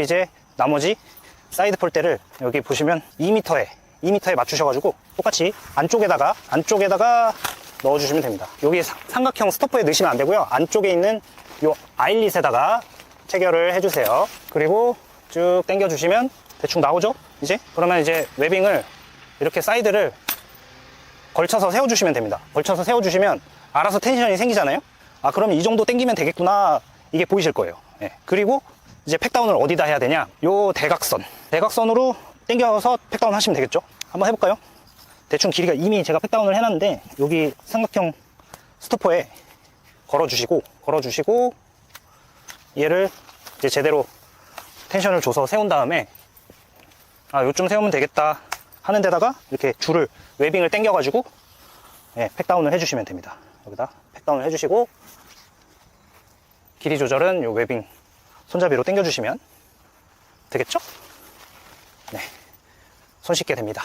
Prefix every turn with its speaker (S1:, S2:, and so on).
S1: 이제 나머지 사이드 폴대를 여기 보시면 2m에 2m에 맞추셔가지고 똑같이 안쪽에다가 안쪽에다가 넣어주시면 됩니다. 여기 사- 삼각형 스토퍼에 넣으시면 안 되고요. 안쪽에 있는 요 아일릿에다가 체결을 해주세요. 그리고 쭉 당겨주시면 대충 나오죠? 이제 그러면 이제 웨빙을 이렇게 사이드를 걸쳐서 세워주시면 됩니다. 걸쳐서 세워주시면 알아서 텐션이 생기잖아요. 아 그러면 이 정도 당기면 되겠구나 이게 보이실 거예요. 예. 그리고 이제 팩다운을 어디다 해야 되냐? 요 대각선 대각선으로 당겨서 팩다운 하시면 되겠죠? 한번 해볼까요? 대충 길이가 이미 제가 팩다운을 해놨는데 여기 삼각형 스토퍼에 걸어주시고 걸어주시고 얘를 이제 제대로 텐션을 줘서 세운 다음에 아 요쯤 세우면 되겠다 하는 데다가 이렇게 줄을 웨빙을 당겨 가지고 예, 팩다운을 해주시면 됩니다 여기다 팩다운을 해주시고 길이 조절은 요 웨빙 손잡이로 당겨 주시면 되겠죠? 네 손쉽게 됩니다